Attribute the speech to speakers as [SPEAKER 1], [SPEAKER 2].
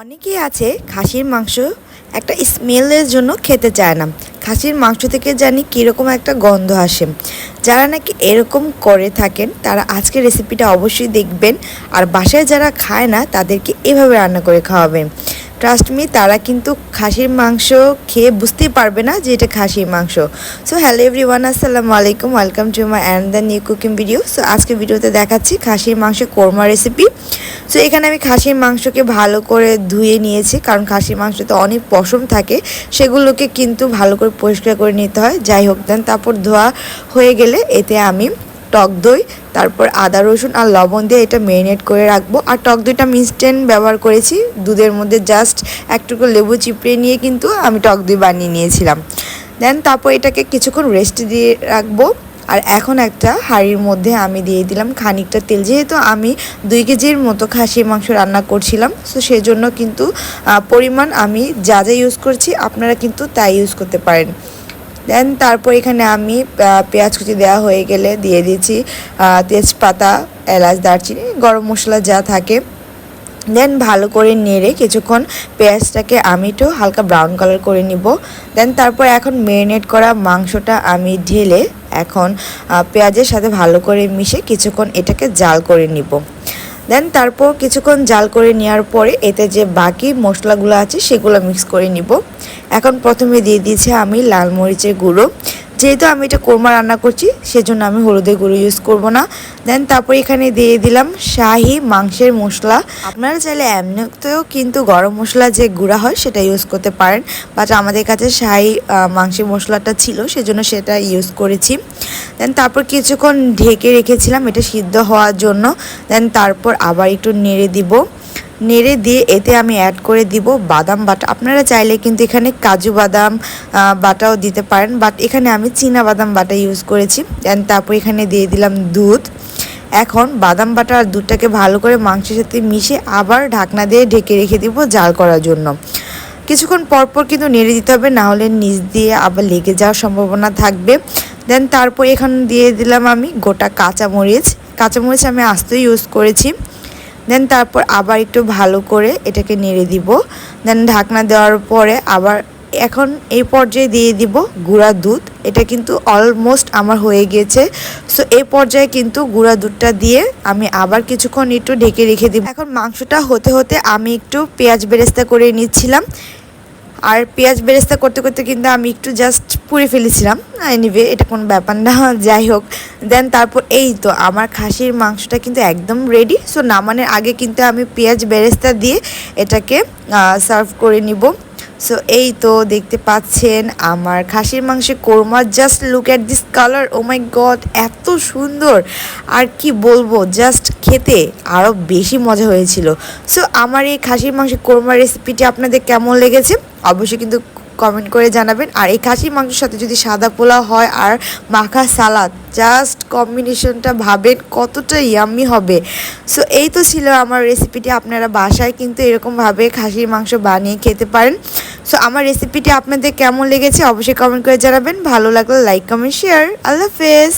[SPEAKER 1] অনেকেই আছে খাসির মাংস একটা স্মেলের জন্য খেতে চায় না। খাসির মাংস থেকে জানি কীরকম একটা গন্ধ আসে। যারা নাকি এরকম করে থাকেন, তারা আজকের রেসিপিটা অবশ্যই দেখবেন। আর বাসায় যারা খায় না, তাদেরকে এভাবে রান্না করে খাওয়াবেন ট্রাস্ট মি তারা কিন্তু খাসির মাংস খেয়ে বুঝতেই পারবে না যে এটা খাসির মাংস। সো হ্যালো এভরিওয়ান আসসালামু আলাইকুম। Welcome to my and the new cooking video so আজকে ভিডিওতে দেখাচ্ছি খাসির মাংস কোরমা রেসিপি সো এখানে আমি খাসির মাংসকে ভালো করে ধুয়ে নিয়েছি, কারণ খাসির মাংসতে অনেক পশম থাকে, সেগুলোকে কিন্তু ভালো করে পরিষ্কার করে নিতে হয়। যাই হোক, দেন তারপর ধোয়া হয়ে গেলে এতে আমি টক দই, তারপর আদা রসুন আর লবণ দিয়ে এটা মেরিনেট করে রাখব। আর টক দইটা আমি ইনস্ট্যান্ট ব্যবহার করেছি, দুধের মধ্যে জাস্ট একটুকু লেবু চিপড়ে নিয়ে কিন্তু আমি টক দই বানিয়ে নিয়েছিলাম। দেন তারপর এটাকে কিছুক্ষণ রেস্ট দিয়ে রাখব। আর এখন একটা হাঁড়ির মধ্যে আমি দিয়ে দিলাম খানিকটা তেল। যেহেতু আমি দুই কেজির মতো খাসির মাংস রান্না করছিলাম সো সেজন্য কিন্তু পরিমাণ আমি যা যা ইউজ করছি আপনারা কিন্তু তাই ইউজ করতে পারেন। দেন তারপর এখানে আমি পেঁয়াজ কুচি দেওয়া হয়ে গেলে দিয়ে দিয়েছি তেজপাতা, এলাচ, দারচিনি, গরম মশলা যা থাকে। দেন ভালো করে নেড়ে কিছুক্ষণ পেঁয়াজটাকে আমি একটু হালকা ব্রাউন কালার করে নিব। দেন তারপর এখন মেরিনেট করা মাংসটা আমি ঢেলে এখন পেঁয়াজের সাথে ভালো করে মিশে কিছুক্ষণ এটাকে জাল করে নিব। দেন তারপর কিছুক্ষণ জাল করে নেওয়ার পরে এতে যে বাকি মশলাগুলো আছে সেগুলো মিক্স করে নিব। এখন প্রথমে দিয়ে দিয়েছি আমি লাল মরিচের গুঁড়ো। যেহেতু আমি এটা কোরমা রান্না করছি, সেজন্য আমি হলুদের গুঁড়ো ইউজ করব না। দেন তারপর এখানে দিয়ে দিলাম শাহি মাংসের মশলা। আপনারা চাইলে এমনিতেও কিন্তু গরম মশলা যে গুঁড়া হয়, সেটা ইউজ করতে পারেন। বাট আমাদের কাছে শাহি মাংসের মশলাটা ছিল, সেজন্য সেটা ইউজ করেছি। দেন তারপর কিছুক্ষণ ঢেকে রেখেছিলাম, এটা সিদ্ধ হওয়ার জন্য। দেন তারপর আবার একটু নেড়ে দিব। নেড়ে দিয়ে এতে আমি অ্যাড করে দিব বাদাম বাটা। আপনারা চাইলে কিন্তু এখানে কাজু বাদাম বাটাও দিতে পারেন বাট এখানে আমি চীনা বাদাম বাটা ইউজ করেছি। দেন তারপর এখানে দিয়ে দিলাম দুধ। এখন বাদাম বাটা আর দুধটাকে ভালো করে মাংসের সাথে মিশে আবার ঢাকনা দিয়ে ঢেকে রেখে দিব জাল করার জন্য। কিছুক্ষণ পরপর কিন্তু নেড়ে দিতে হবে, না হলে নিচ দিয়ে আবার লেগে যাওয়ার সম্ভাবনা থাকবে। দেন তারপর এখানে দিয়ে দিলাম আমি গোটা কাঁচামরিচ। কাঁচামরিচ আমি আস্ত ইউজ করেছি। দেন তারপর আবার একটু ভালো করে এটাকে নেড়ে দিব। দেন ঢাকনা দেওয়ার পরে আবার এখন এই পর্যায়ে দিয়ে দিব গুঁড়া দুধ। এটা কিন্তু অলমোস্ট আমার হয়ে গিয়েছে। সো এই পর্যায়ে কিন্তু গুঁড়া দুধটা দিয়ে আমি আবার কিছুক্ষণ একটু ঢেকে রেখে দিব। এখন মাংসটা হতে হতে আমি একটু পেঁয়াজ বেরেস্তা করে নিচ্ছিলাম। আর পেঁয়াজ বেরেস্তা করতে করতে কিন্তু আমি একটু জাস্ট পুড়ে ফেলেছিলাম। এনিওয়ে এটা কোনো ব্যাপার না, যাই হোক। দেন তারপর এই তো, আমার খাসির মাংসটা কিন্তু একদম রেডি সো নামানোর আগে কিন্তু আমি পেঁয়াজ বেরেস্তা দিয়ে এটাকে সার্ভ করে নিব। সো এই তো দেখতে পাচ্ছেন, আমার খাসির মাংসের korma just look at this colour oh my god এত সুন্দর। আর কি বলব জাস্ট খেতে আরও বেশি মজা হয়েছিল। সো আমার এই খাসির মাংসের কোরমা রেসিপিটি আপনাদের কেমন লেগেছে? অবশ্যই কিন্তু কমেন্ট করে জানাবেন। আর এই খাসির মাংসের সাথে যদি সাদা পোলাও হয় আর মাখা সালাদ জাস্ট কম্বিনেশনটা ভাবেন কতটা ইয়াম্মি হবে। সো এই তো ছিল আমার রেসিপিটি আপনারা বাসায় কিন্তু এরকমভাবে খাসির মাংস বানিয়ে খেতে পারেন। সো আমার রেসিপিটি আপনাদের কেমন লেগেছে অবশ্যই কমেন্ট করে জানাবেন। ভালো লাগলে লাইক কমেন্ট শেয়ার আল্লাহ হাফেজ।